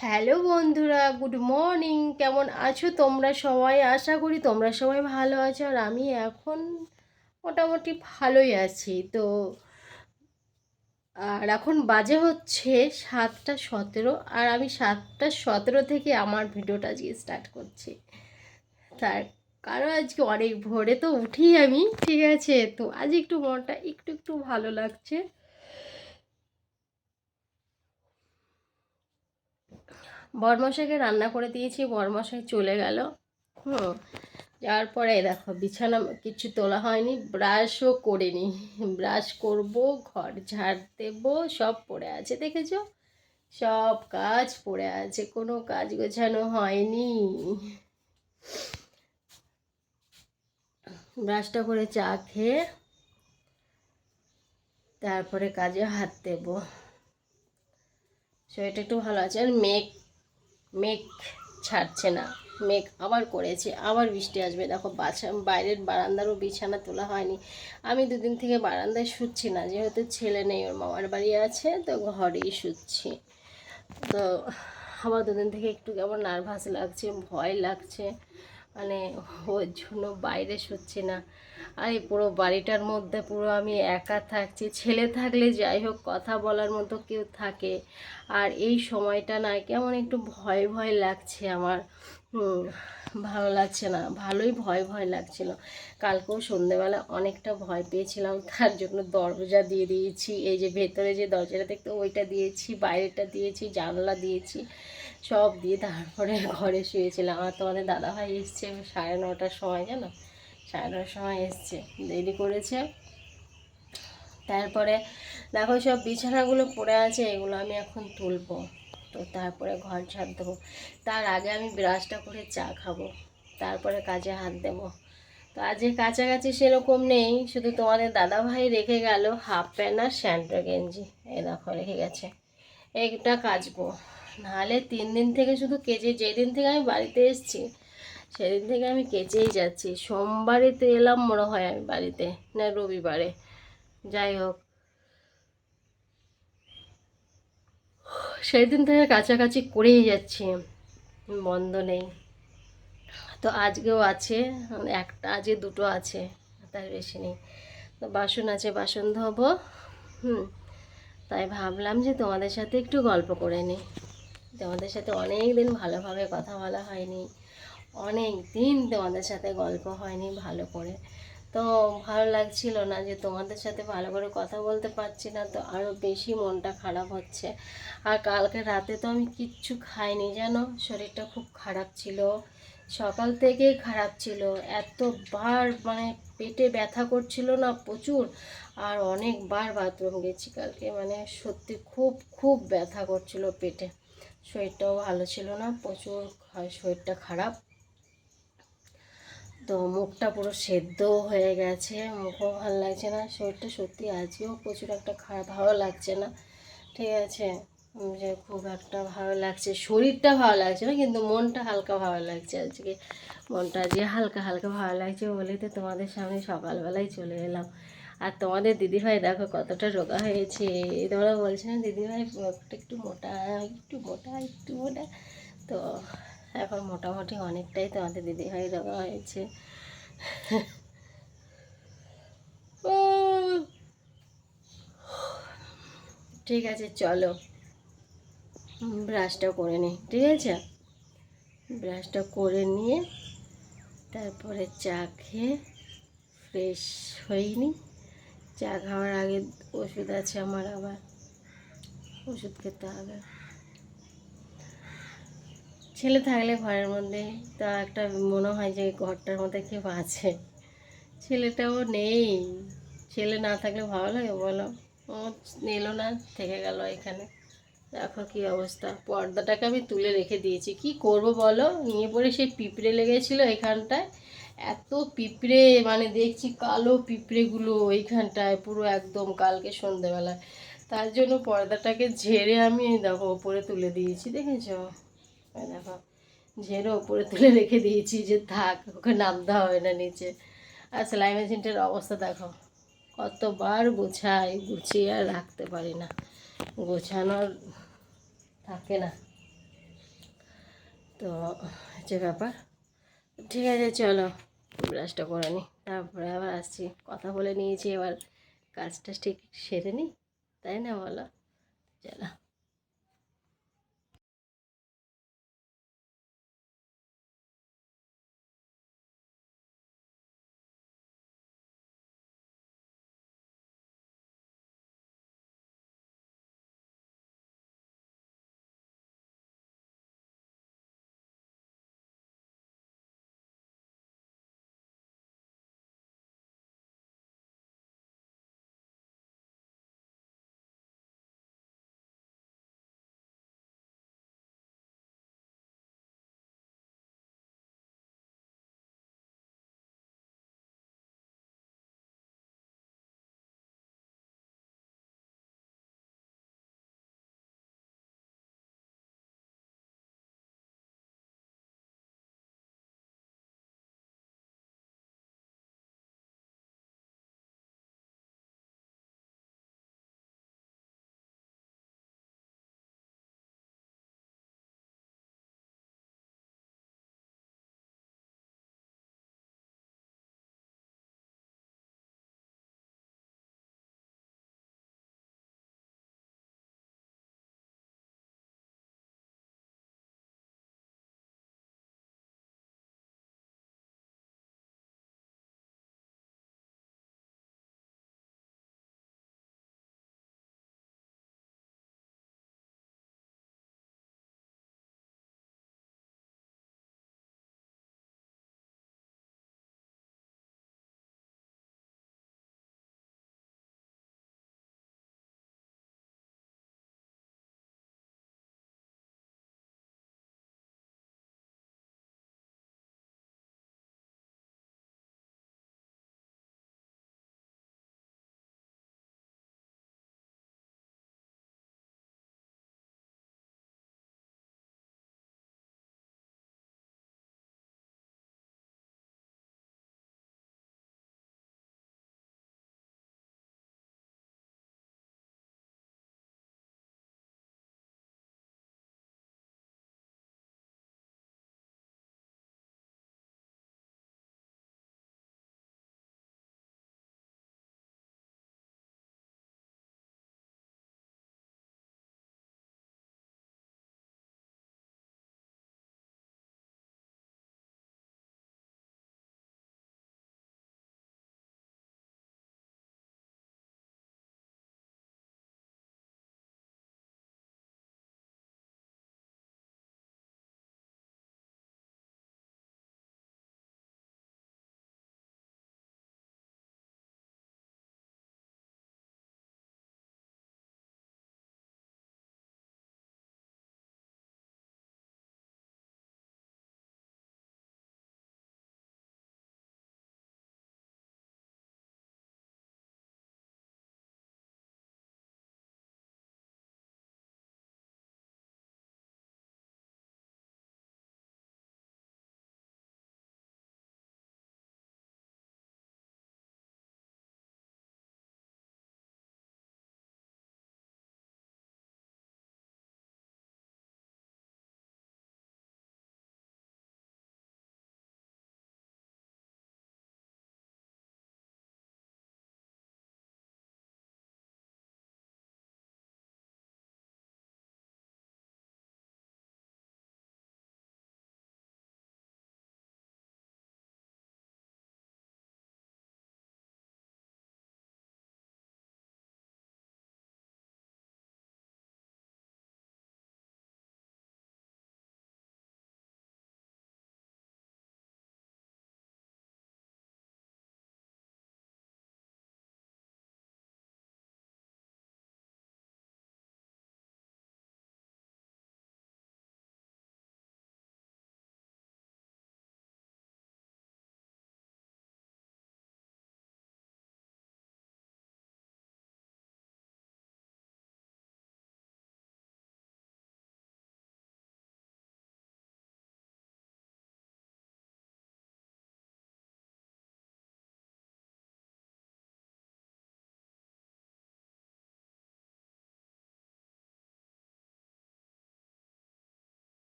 Hello বন্ধুরা, good morning. কেমন আছো তোমরা সবাই? আশা করি তোমরা সবাই ভালো আছো আর আমি এখন মোটামুটি ভালোই আছি। তো, আর এখন বাজে হচ্ছে সাতটা সতেরো আর আমি সাতটা সতেরো থেকে আমার ভিডিওটা আজকে স্টার্ট করছি। তার কারণ আজকে অনেক ভোরে তো উঠি আমি, ঠিক আছে? তো আজ একটু মনটা একটু একটু ভালো লাগছে। বরমশাইকে রান্না করে দিয়েছি, বরমশাই চলে গেল। হুম, যাওয়ার পরে দেখো, বিছানা কিছু তোলা হয়নি, ব্রাশও করিনি। ব্রাশ করব, ঘর ঝাড় দেব, সব পড়ে আছে দেখেছ? সব কাজ পড়ে আছে, কোনো কাজ গোছানো হয়নি। ব্রাশটা করে চা খেয়ে তারপরে কাজে হাত দেব। শরীরটা একটু ভালো আছে, আর মেঘ মেঘ ছাড়ছে না। মেঘ আবার করেছে, আবার বৃষ্টি আসবে। দেখো, বাছা, বাইরের বারান্দারও বিছানা তোলা হয়নি। আমি দুদিন থেকে বারান্দায় শুচ্ছি না, যেহেতু ছেলে নেই, ওর মামার বাড়ি আছে, তো ঘরেই শুচ্ছি। তো আমার দুদিন থেকে একটু কেমন নার্ভাস লাগছে, ভয় লাগছে। মানে ওর জন্য বাইরে শুচ্ছি না। আর এই পুরো বাড়িটার মধ্যে পুরো আমি একা থাকছি। ছেলে থাকলে যাই হোক, কথা বলার মতো কেউ থাকে। আর এই সময়টা না কেমন একটু ভয় ভয় লাগছে আমার। ভালো লাগছে না, ভালোই ভয় ভয় লাগছিল। কালকেও সন্ধেবেলা অনেকটা ভয় পেয়েছিলাম, তার জন্য দরজা দিয়ে দিয়েছি। এই যে ভেতরে যে দরজাটা দেখতে ওইটা দিয়েছি বাইরেটা দিয়েছি, জানলা দিয়েছি। সব দিয়ে তারপরে ঘরে শুয়েছিলাম। আর তোমাদের দাদাভাই এসছে সাড়ে নটার সময়, জানো? সাড়ে নটার সময় এসছে, দেরি করেছে। তারপরে দেখো সব বিছানাগুলো পড়ে আছে, এগুলো আমি এখন তুলবো। তো তারপরে ঘর ঝাড় দেবো। তার আগে আমি ব্রাশটা করে চা খাব। তারপরে কাজে হাত দেবো। তো আজকে কাছাকাছি সেরকম নেই, শুধু তোমাদের দাদাভাই রেখে গেল হাফ প্যান্ট আর স্যান্ডো গেঞ্জি। দেখো, রেখে গেছে। এইটা কাচবো। নাহলে তিন দিন থেকে শুধু কেচে, যেদিন থেকে আমি বাড়িতে এসেছি, সেদিন থেকে আমি কেচেই যাচ্ছি। সোমবারে তো এলাম মনে হয় আমি বাড়িতে, না রবিবারে। যাই হোক। সেই দিন থেকে কাছাকাছি করেই যাচ্ছি, বন্ধ নেই। তো আজকেও আছে, একটা, আজকে দুটো আছে তার বেশি নেই। তো বাসন আছে, বাসন ধোবো, হুম। তাই ভাবলাম যে তোমাদের সাথে একটু গল্প করে নিই। তোমাদের সাথে অনেক দিন ভালোভাবে কথা বলা হয়নি অনেক দিন তোমাদের সাথে গল্প হয়নি ভালো করে। তো ভালো লাগছিল না যে তোমাদের সাথে ভালো করে কথা বলতে পারছি না, তো আরও বেশি মনটা খারাপ হচ্ছে। আর কালকে রাতে তো আমি কিচ্ছু খাইনি, জানো? শরীরটা খুব খারাপ ছিল। সকাল থেকেই খারাপ ছিল। এতবার মানে পেটে ব্যথা করছিল না প্রচুর, আর অনেকবার বাথরুম গেছি কালকে। মানে সত্যি খুব খুব ব্যথা করছিল পেটে। শরীরটাও ভালো ছিল না, প্রচুর শরীরটা খারাপ। তো মুখটা পুরো সেদ্ধ হয়ে গেছে, মুখও ভালো লাগছে না, শরীরটা সত্যি আজকেও প্রচুর একটা খারাপ, ভালো লাগছে না, ঠিক আছে? যে খুব একটা ভালো লাগছে, শরীরটা ভালো লাগছে না, কিন্তু মনটা হালকা ভালো লাগছে আজকে। মনটা আজকে হালকা হালকা ভালো লাগছে বলেই তো তোমাদের সামনে সকালবেলায় চলে এলাম। আর তোমাদের দিদিভাই দেখো কতটা রোগা হয়েছে। তোমরা বলছে না, দিদিভাই একটু মোটা একটু মোটা একটু মোটা। তো এখন মোটামুটি অনেকটাই তোমাদের দিদিভাই রোগা হয়েছে। ঠিক আছে, চলো। ব্রাশটা করে নিই ঠিক আছে? ব্রাশটা করে নিয়ে তারপরে চা খেয়ে ফ্রেশ হইনি চা খাওয়ার আগে ওষুধ আছে আমার আবার। ওষুধ খেতে হবে। ছেলে থাকলে ঘরের মধ্যে, তা একটা মনে হয় যে ঘরটার মধ্যে কেউ আছে। ছেলেটাও নেই। ছেলে না থাকলে ভালো লাগে বলো? ও এলো না, থেকে গেল এখানে। দেখো কি অবস্থা। পর্দাটাকে আমি তুলে রেখে দিয়েছি। কি করব বলো? নিয়ে পরে সেই পিঁপড়ে লেগেছিলো এখানটায়। এত পিঁপড়ে মানে দেখছি কালো পিঁপড়েগুলো ওইখানটায়, পুরো একদম কালকে সন্ধেবেলায়। তার জন্য পর্দাটাকে ঝেড়ে আমি দেখো ওপরে তুলে দিয়েছি, দেখেছ? দেখো, ঝেড়ে ওপরে তুলে রেখে দিয়েছি যে থাক, ওকে নামতে হবে না নিচে। আর সেলাই মেশিনটার অবস্থা দেখো, কতবার গোছাই, গুছিয়ে আর রাখতে পারি না। গোছানোর থাকে না। তো হচ্ছে ব্যাপার। ঠিক আছে, চলো। ব্রাশটা করে নিই তারপরে আবার আসছি, কথা বলে নিয়েছি, এবার কাজটা ঠিক সেরে নিই তাই না বলো? চলো।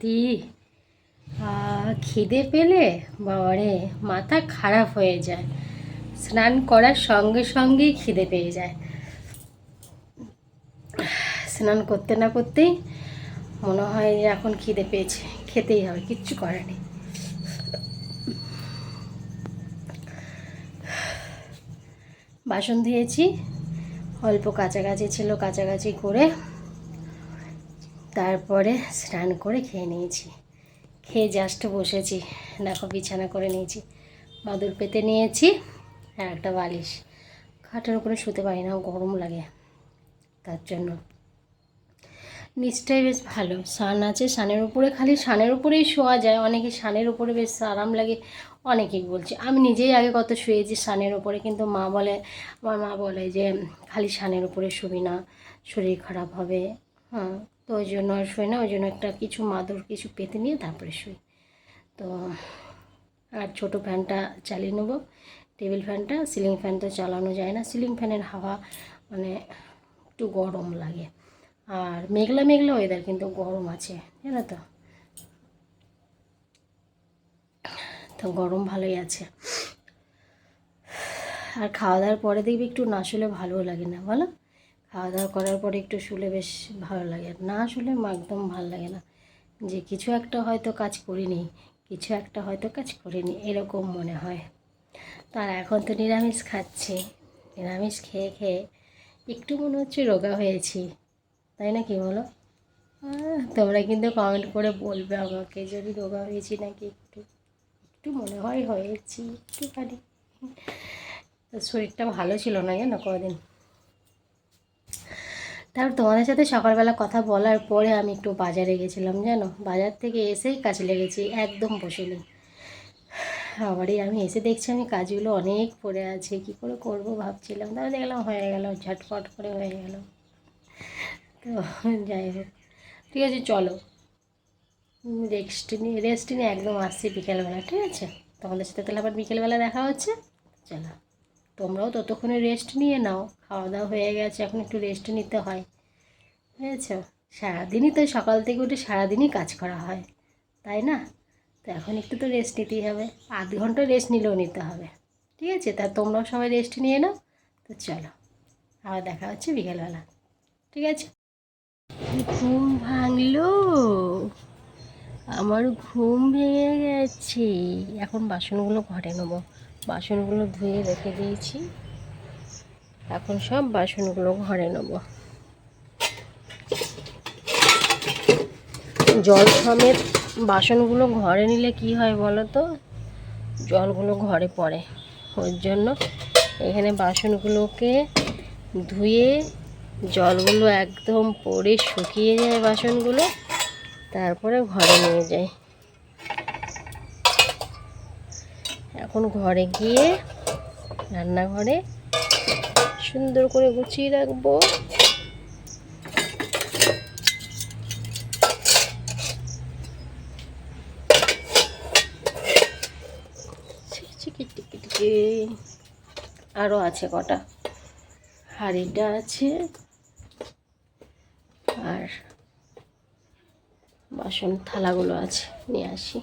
দি। খিদে পেলে বাবারে, মাথা খারাপ হয়ে যায়। স্নান করার সঙ্গে সঙ্গেই খিদে পেয়ে যায়। স্নান করতে না করতেই মনে হয় এখন খিদে পেয়েছে, খেতেই হবে, কিচ্ছু করার নেই। বাসন ধুয়েছি, অল্প কাছাকাছি ছিল কাছাকাছি করে তারপরে স্নান করে খেয়ে নিয়েছি। খেয়ে জাস্ট বসেছি। দেখো বিছানা করে নিয়েছি। মাদুর পেতে নিয়েছি আর একটা বালিশ। খাটের উপরে শুতে পারি না, গরম লাগে তার জন্য। নিচটাই বেশ ভালো। সান আছে সানের উপরে খালি সানের উপরেই শোয়া যায়। অনেকে সানের উপরে বেশ আরাম লাগে অনেকেই বলছে। আমি নিজেই আগে কত শুয়েছি সানের উপরে, কিন্তু মা বলে, আমার মা বলে যে, খালি সানের উপরে শুবি না, শরীর খারাপ হবে। হ্যাঁ তো ওই জন্য আর শুই না, ওই জন্য একটা কিছু মাদুর, কিছু পেতে নিয়ে তারপরে শুই। তো আর ছোটো ফ্যানটা চালিয়ে নেব, টেবিল ফ্যানটা, সিলিং ফ্যান তো চালানো যায় না। সিলিং ফ্যানের হাওয়া মানে একটু গরম লাগে। আর মেঘলা মেঘলা ওয়েদার কিন্তু গরম আছে, জানো তো? তো গরম ভালোই আছে। আর খাওয়া দাওয়ার পরে দেখবি একটু না শুলে ভালোও লাগে না, বলো? খাওয়া দাওয়া করার পরে একটু শুলে বেশ ভালো লাগে। আর না শুলে একদম ভালো লাগে না। যে কিছু একটা হয়তো কাজ করিনি, কিছু একটা হয়তো কাজ করিনি, এরকম মনে হয়। তার এখন তো নিরামিষ খাচ্ছি। নিরামিষ খেয়ে খেয়ে একটু মনে হচ্ছে রোগা হয়েছি। তাই না কি বলো তোমরা কিন্তু কমেন্ট করে বলবে আমাকে যদি রোগা হয়েছি নাকি একটু। একটু মনে হয় হয়েছি একটুখানি। শরীরটা ভালো ছিল না জানো কদিন? তারপর তোমাদের সাথে সকালবেলা কথা বলার পরে আমি একটু বাজারে গেছিলাম, জানো? বাজার থেকে এসেই কাজে লেগেছি, একদম বসিনি। আবারই আমি এসে দেখছি আমি কাজগুলো অনেক পড়ে আছে, কি করে করব ভাবছিলাম। তারপর দেখলাম হয়ে গেল, ঝটপট করে হয়ে গেল। তো যাই হোক, ঠিক আছে, চলো। রেস্ট নিয়ে রেস্ট নিয়ে একদম আসছি বিকেলবেলা, ঠিক আছে? তোমাদের সাথে তাহলে আবার বিকেলবেলা দেখা হচ্ছে? চলো। তোমরাও ততক্ষণে রেস্ট নিয়ে নাও। খাওয়া দাওয়া হয়ে গেছে, এখন একটু রেস্ট নিতে হয়। বুঝেছ? সারাদিনই তো সকাল থেকে উঠে সারাদিনই কাজ করা হয়, তাই না? তো এখন একটু তো রেস্ট নিতেই হবে। আধ ঘণ্টা রেস্ট নিলেও নিতে হবে। ঠিক আছে? তা তোমরাও সবাই রেস্ট নিয়ে নাও। তো চলো, আবার দেখা হচ্ছে বিকেলবেলা। ঠিক আছে? ঘুম ভাঙলো। আমার ঘুম ভেঙে গেছে। এখন বাসনগুলো ঘরে নেব। বাসনগুলো ধুয়ে রেখে দিয়েছি। এখন সব বাসনগুলো ঘরে নেব। জল সমেত বাসনগুলো ঘরে নিলে কি হয় বলো তো? জলগুলো ঘরে পড়ে। ওর জন্য এখানে বাসনগুলোকে ধুয়ে জলগুলো একদম পড়ে শুকিয়ে যায় বাসনগুলো, তারপরে ঘরে নিয়ে যাই। এখন ঘরে গিয়ে রান্নাঘরে সুন্দর করে গুছিয়ে রাখব। আরও আছে কটা। হাঁড়িটা আছে আর বাসন থালাগুলো আছে, নিয়ে আসি।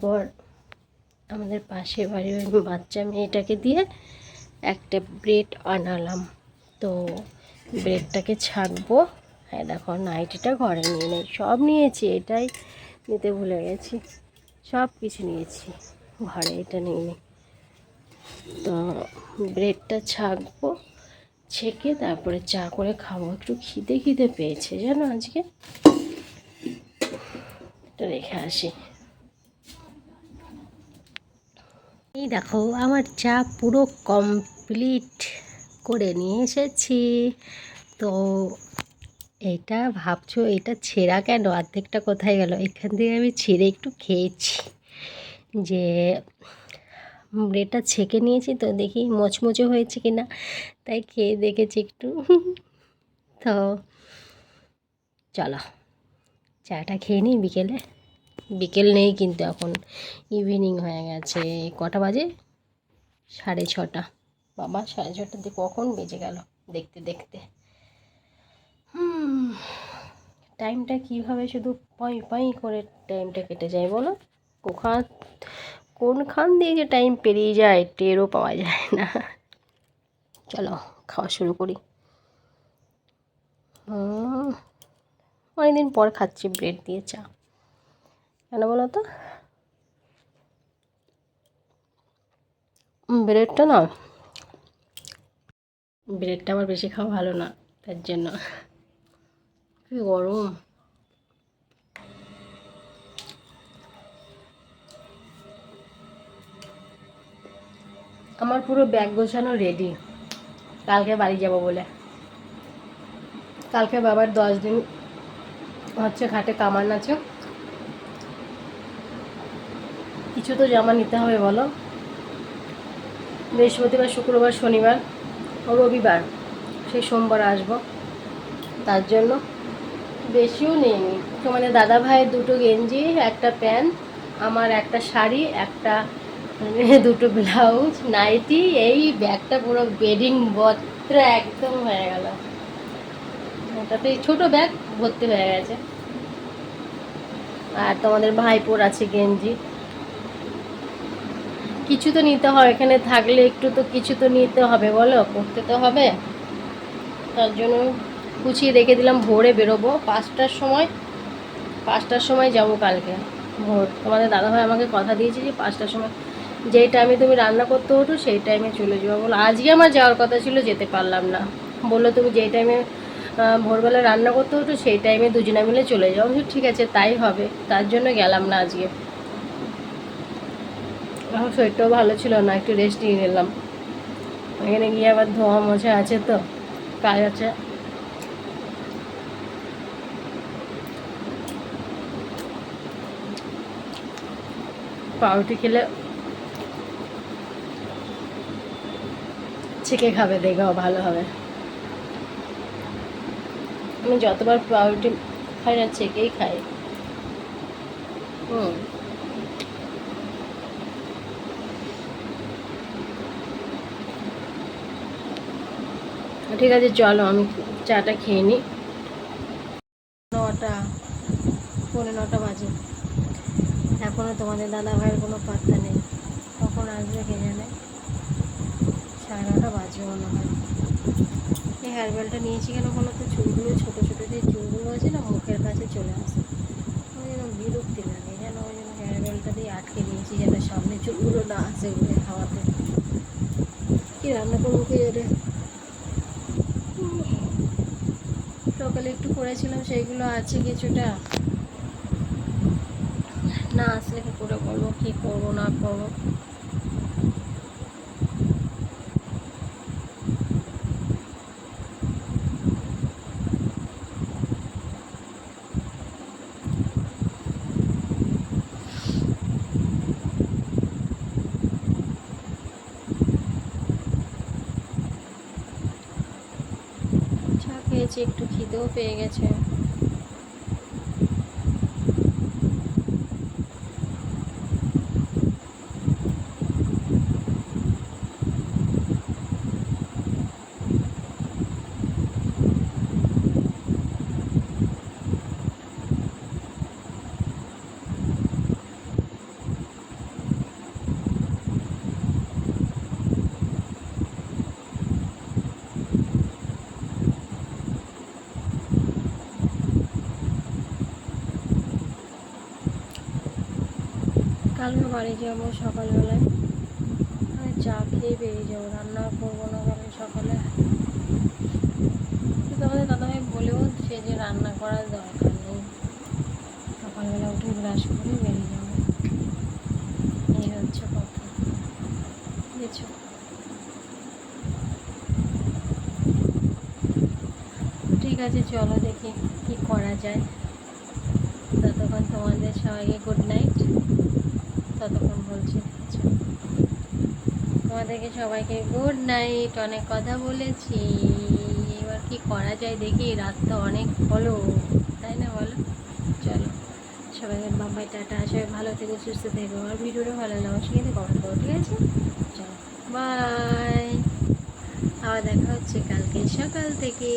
তারপর আমাদের পাশে ওই বাচ্চা মেয়েটাকে দিয়ে একটা ব্রেড আনালাম। তো ব্রেডটাকে ছাঁকবো। হ্যাঁ দেখো, নাইটিটা ঘরে নিয়ে নেই। সব নিয়েছি, এটাই নিতে ভুলে গেছি। সব কিছু নিয়েছি, ঘরে এটা নিয়ে নিই। তো ব্রেডটা ছাঁকবো, ছেঁকে তারপরে চা করে খাব। একটু খিদে খিদে পেয়েছে জানো আজকে? এটা রেখে আসি। এই দেখো, আমার চা পুরো কমপ্লিট করে নিয়ে এসেছি। তো এটা ভাবছ, এটা ছেঁড়া কেন? অর্ধেকটা কোথায় গেল? এখান থেকে আমি ছিঁড়ে একটু খেয়েছি। যে ব্রেডটা ছেঁকে নিয়েছি তো দেখি মচমচে হয়েছে কি না তাই খেয়ে দেখেছি একটু। তো চলো, চাটা খেয়ে নিই বিকেলে। বিকেল নেই কিন্তু এখন ইভিনিং হয়ে গেছে। কটা বাজে? সাড়ে ছটা। বাবা, সাড়ে ছটার দিকে কখন বেজে গেল দেখতে দেখতে। টাইমটা কীভাবে শুধু পাই পাই করে টাইমটা কেটে যায় বলো? কোখান, কোনখান দিয়ে যে টাইম পেরিয়ে যায় টেরও পাওয়া যায় না। চলো, খাওয়া শুরু করি। অনেকদিন পর খাচ্ছি ব্রেড দিয়ে চা। কেন বলো তো? ব্রেডটা না ব্রেডটা আমার বেশি খাওয়া ভালো না, তার জন্য। কি গরম। আমার পুরো ব্যাগ গোছানো রেডি কালকে বাড়ি যাব বলে। কালকে বাবার দশ দিন হচ্ছে ঘাটে কামান আছে। কিছু তো জামা নিতে হবে, বলো। বৃহস্পতিবার, শুক্রবার, শনিবার রবিবার, সেই সোমবার আসব। তার জন্য বেশিও নেইনি তোমাদের দাদা ভাইয়ের দুটো গেঞ্জি, একটা প্যান্ট, আমার একটা শাড়ি, একটা মানে দুটো ব্লাউজ, নাইটি, এই ব্যাগটা পুরো বেডিং বস্ত্র একদম হয়ে গেল। ওটাতে ছোট ব্যাগ ভর্তি হয়ে গেছে। আর তোমাদের ভাইপোর আছে গেঞ্জি। কিছু তো নিতে হয় এখানে থাকলে একটু তো কিছু তো নিতে হবে, বলো? করতে তো হবে। তার জন্য গুছিয়ে রেখে দিলাম, ভোরে বেরোবো। পাঁচটার সময় পাঁচটার সময় যাব কালকে, ভোর। তোমাদের দাদাভাই আমাকে কথা দিয়েছে যে পাঁচটার সময়, যেই টাইমে তুমি রান্না করতে হতো সেই টাইমে চলে যাব। বলো, আজকে আমার যাওয়ার কথা ছিল, যেতে পারলাম না। বলল, তুমি যেই টাইমে ভোরবেলা রান্না করতে হতো সেই টাইমে দুজনে মিলে চলে যাও। ঠিক আছে, তাই হবে। তার জন্য গেলাম না আজকে। এখন শরীরটাও ভালো ছিল না, একটু রেস্ট নিয়ে নিলাম। এখানে গিয়ে আবার ধোয়া মোছা আছে তো, কাজ আছে। পাউরুটি খেলে ছেঁকে খাবে দেখো ভালো হবে। আমি যতবার পাউরুটি খাই না ছেঁকেই খাই। হুম। ঠিক আছে, চলো আমি চাটা খেয়ে নিই নটা পনেরো নটা বাজে। এখনও তোমাদের দাদা ভাইয়ের কোনো পাত্তা নেই। কখন আসবে কে জানে? সাড়ে নটা বাজে মনে হয়। এই হেয়ার বেলটা নিয়েছি কেন বলো তো? চুলগুলো ছোটো ছোটো যে চুলগুলো আছে না, মুখের কাছে চলে আসে। ওই যেন বিরক্তি লাগে, যেন ওই জন্য হেয়ার বেলটা দিয়ে আটকে নিয়েছি যেন সামনে চুলগুলো না আসে ঘুরে খাওয়াতে। কী রান্না করব কে জানে সকালে একটু করেছিলাম, সেইগুলো আছে কিছুটা। না, আসলে কি করে বলব, কি করব, না করব চা খেয়েছি একটু খিদেও পেয়ে গেছে। বাড়ি যাব সকালবেলায়। আমি চা খেয়ে বেরিয়ে যাব, রান্না করব না কালকে সকালে। তোমাদের আমাদের দাদাভাই বলেও সে যে রান্না করার দরকার নেই। সকালবেলা উঠে ব্রাশ করে বেরিয়ে যাব। এই হচ্ছে কথা। বুঝেছ ঠিক আছে, চলো দেখি কি করা যায়। ততক্ষণ তোমাদের সবাইকে গুড নাইট ততক্ষণ বলছি আচ্ছা। তোমাদেরকে সবাইকে গুড নাইট অনেক কথা বলেছি। এবার কি করা যায় দেখি, রাত তো অনেক হলো। তাই না বলো? চলো। সবাইকে বাবাই টাটা। সবাই ভালো থেকো, সুস্থ থেকো। আর ভিডিওটা ভালো লাগে অবশ্যই কিন্তু কমেন্ট করো, ঠিক আছে? চলো বাই আবার দেখা হচ্ছে কালকে সকাল থেকে।